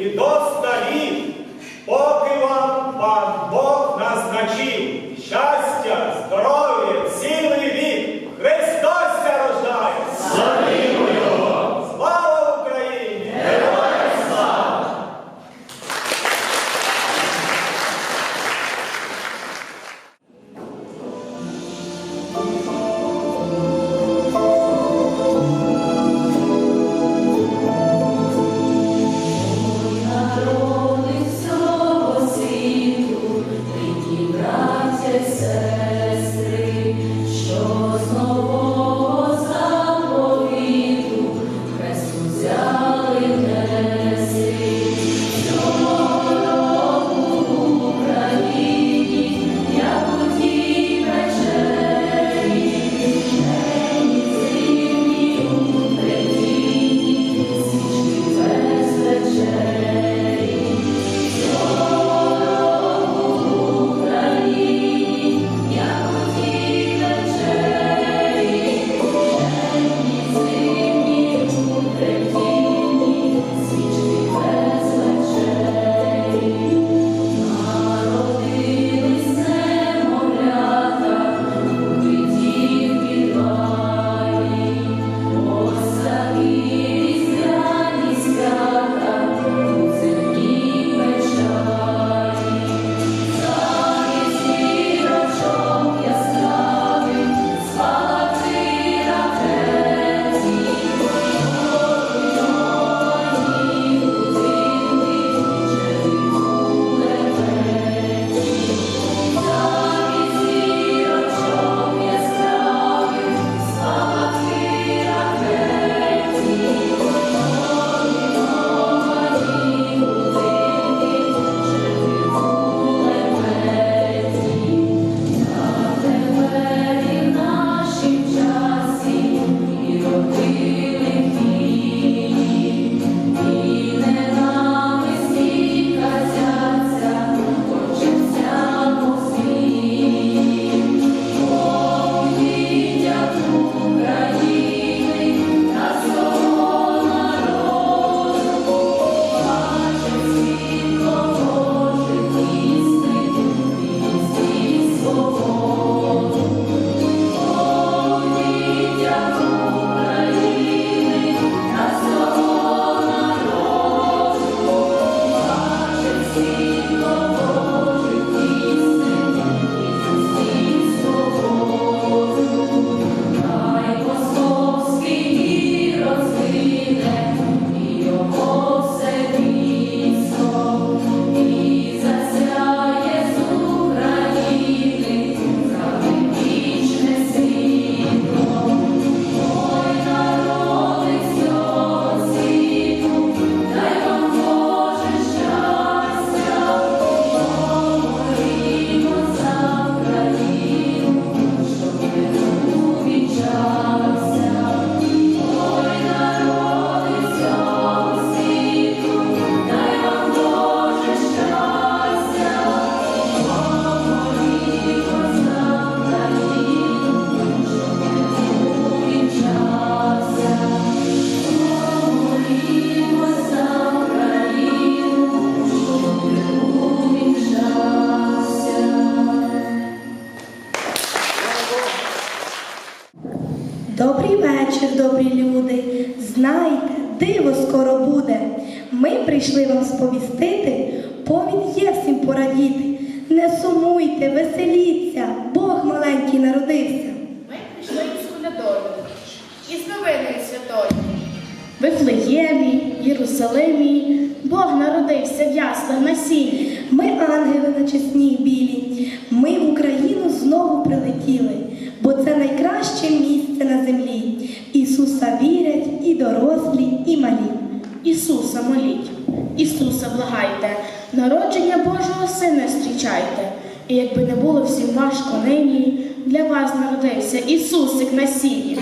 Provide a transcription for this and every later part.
і до старів, поки вам пан Бог назначив щастя, прийшли вам сповістити, повід є всім порадіти. Не сумуйте, веселіться, Бог маленький народився. Ми прийшли із колядою, із новиною святою. В Вифлеємі, Єрусалимі, Бог народився в яслах на сіні. Ми ангели на чесні білі. Ми в Україну знову прилетіли, бо це найкраще місце на землі. Ісуса вірять і дорослі, і малі. Ісуса моліть, Ісуса благайте, народження Божого Сина зустрічайте. І якби не було всім важко нині, для вас народився Ісусик на сіні.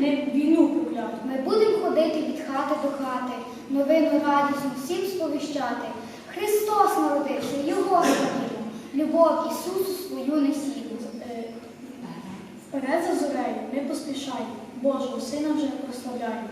не війну прокляту. Ми будемо ходити від хати до хати, новину радісну всім сповіщати. Христос народився, Його сподімо, любов Ісус, свою несімо. Е, Вперед за зорею, ми поспішаємо, Божого Сина вже прославляємо.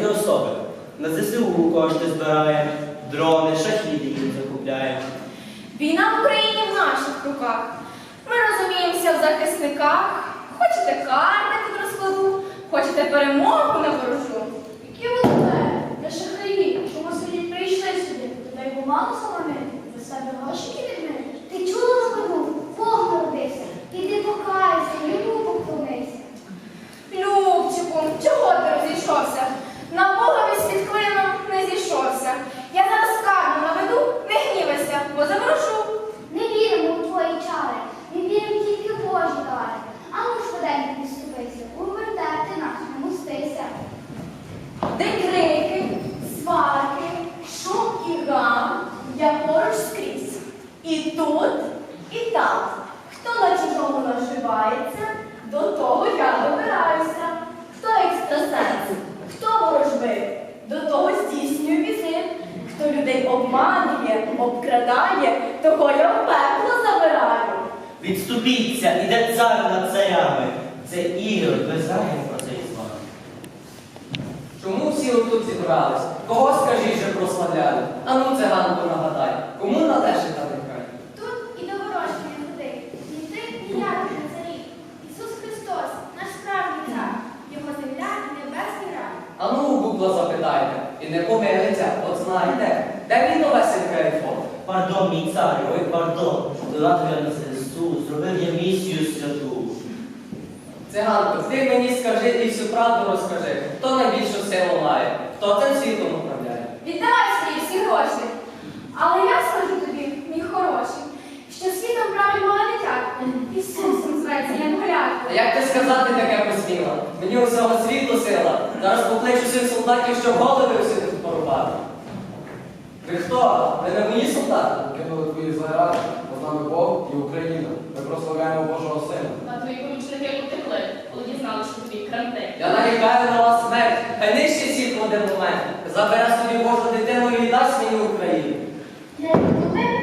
Прославляємо особи. На ЗСУ кошти збираємо, дрони, шахіди їм закупляємо. Війна в Україні в наших руках. Ми розуміємося в захисниках. Хочете карти під розкладу, хочете перемогу на ворожу. Які волонтери, де шахраї, чому сьогодні прийшли сюди? Дай помалу самомити, за себе гроші відмити. Ти чула згоду? Бог народився. Іди покайся, йому поклонися. Любчику, чого ти розійшовся? На Богові світ клином не зійшовся. Я зараз карну наведу, не гнівайся, бо заворожу. Не віримо у твої чари, не віримо тільки в Божі дари. А ну швиденько підступися, у вертепи нас не мустися. Де крики, сварки, шум і гам, я поруч скрізь. І тут, і там. Хто на чужому наживається, до того я добираюся. Хто екстрасенс, хто ворожбив, до того здійснюю візит. Хто людей обманює, обкрадає, того я в пекло забираю. Відступіться, іде цар над царями. Це Ігор, ви знаєте про цей зван. Чому всі отут зібрались? Кого скажіть же прославляли? А ну циганку нагадай, кому належить та нехай? Тут і до ворожки не ходи. Ні ти, ні я не царі. Ісус Христос, наш справжній цар, його земля і небесний рай. А ну у Гугла запитайте, і не помилиться, от знаєте, де він новесенький айфон? Пардон, мій цар, ой, пардон. Донатив я на ЗСУ, зробив я місію святу. Циганко, ти мені скажи і всю правду розкажи, хто найбільшу силу має, хто цим світом управляє? Віддавай свої всі гроші. Але я скажу тобі, мій хороший, що світом править молодицят. Ісусом зветься Янголят. А як ти сказати таке посміла? Мені усього світу сила. Зараз покличу всіх солдатів, щоб голови всі тут порубати. Ви хто? Ви не мої солдати? Кинули твої заради, бо з нами Бог і Україна. Ми прославляємо Божого Сина. А твої помічники утекли, коли дізнали, що тобі кранти. Я нарікаю на вас смерть, хай нижче всіх в один момент. Забере собі Божу дитину і дасть мені Україну. Я не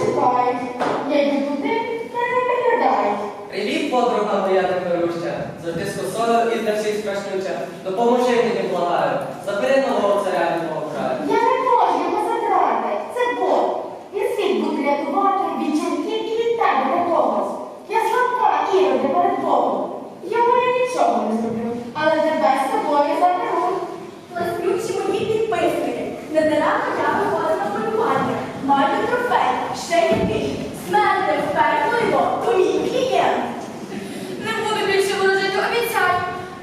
чекають. Я йду туди, де не виглядають. Привіт, подруга моя некорюща, завжди з косою і для всіх страшнюча. Допоможи мені, благаю, забери нового царя мого краю. Я не можу його затрати. Це Бог. Він світ буде рятувати від чортків і від тебе не когось. Я слабка іроди перед Богом. Я маю нічого не зроблю, але тебе з собою заберу. Ласкрючі мої підписники. Не даремно я виходила на полювання. Маю трофей, ще який. Смерти в пекло його, то мій клієнт. Не буду більше ворожити, обіцяю.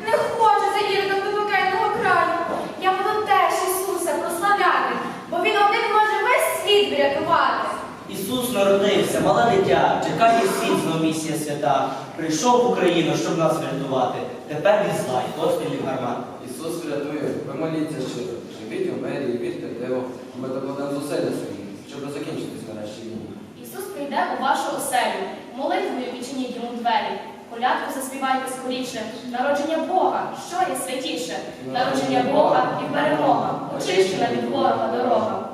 Не хочу заїхати до покинного краю. Я буду теж Ісуса прославляти, бо Він один може весь світ врятувати. Ісус народився, мале дитя, чекає світ знов місія свята. Прийшов в Україну, щоб нас врятувати. Тепер від зла й пострілів гармат. Ісус врятує, ви моліться щиро. Живіть у мирі і вірте в диво. Ми докладемо зусилля свої, щоб війні. Ісус у вашу оселю, молитвою відчиніть йому двері. Колядку заспівайте скоріше, народження Бога, що є святіше, народження Бога і перемога, очищена від ворога дорога.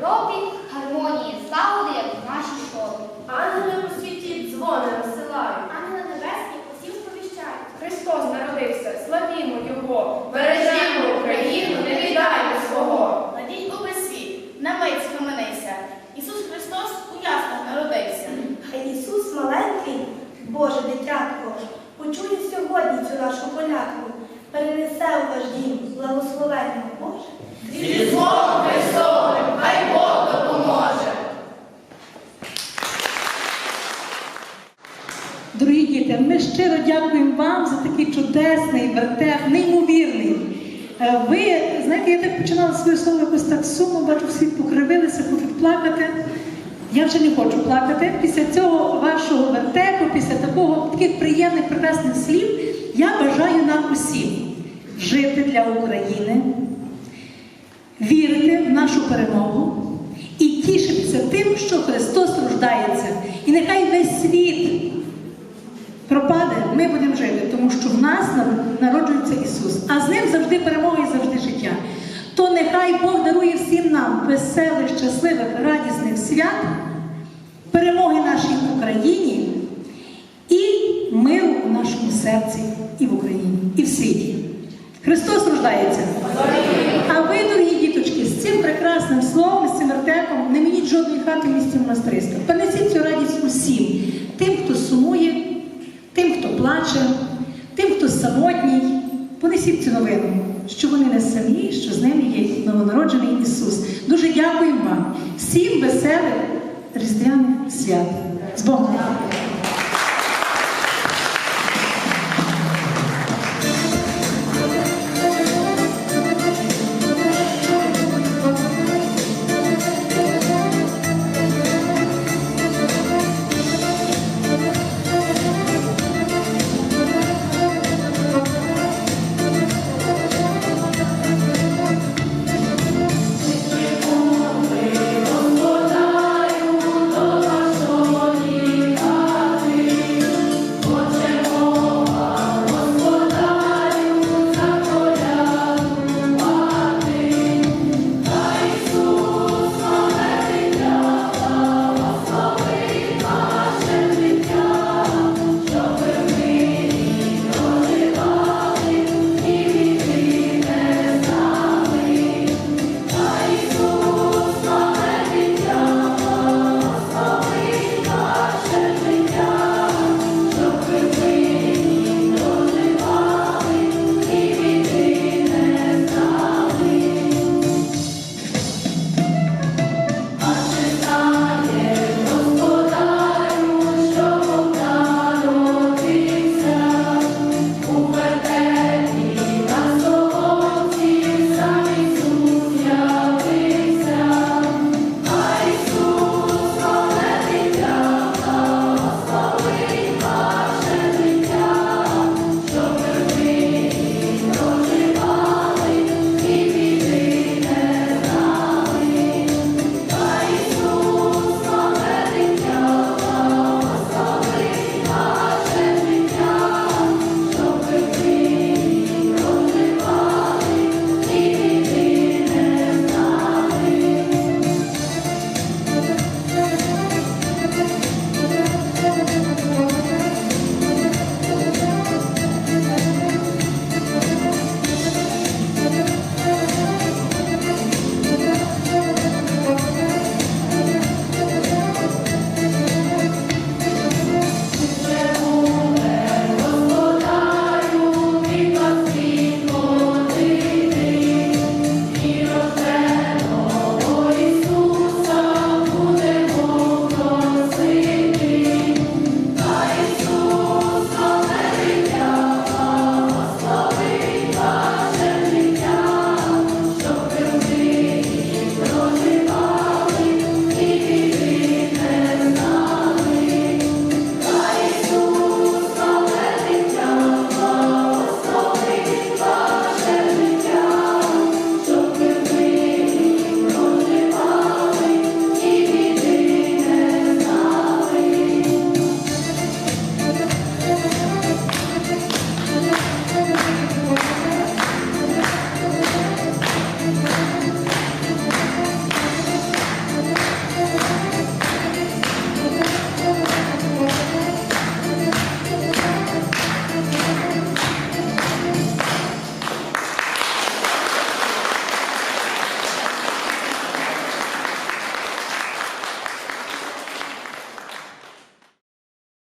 Robin Я вже не хочу плакати. Після цього вашого вертепу, після такого таких приємних, прекрасних слів, я бажаю нам усім жити для України, вірити в нашу перемогу і тішитися тим, що Христос рождається. І нехай весь світ пропаде, ми будемо жити, тому що в нас народжується Ісус, а з ним завжди перемога і завжди життя. То нехай Бог дарує всім нам веселих, щасливих, радісних свят, перемоги нашій Україні і миру в нашому серці і в Україні, і в світі. Христос рождається. А ви, дорогі діточки, з цим прекрасним словом, з цим вертепом, не мініть жодної хати в місті монастириська. Принесіть цю радість усім, тим, хто сумує, тим, хто плаче, тим, хто самотній. Понесіть цю новину, що вони не самі, що з ними є новонароджений Ісус. Дуже дякуємо вам. Всім веселих різдвяних свят. З Богом!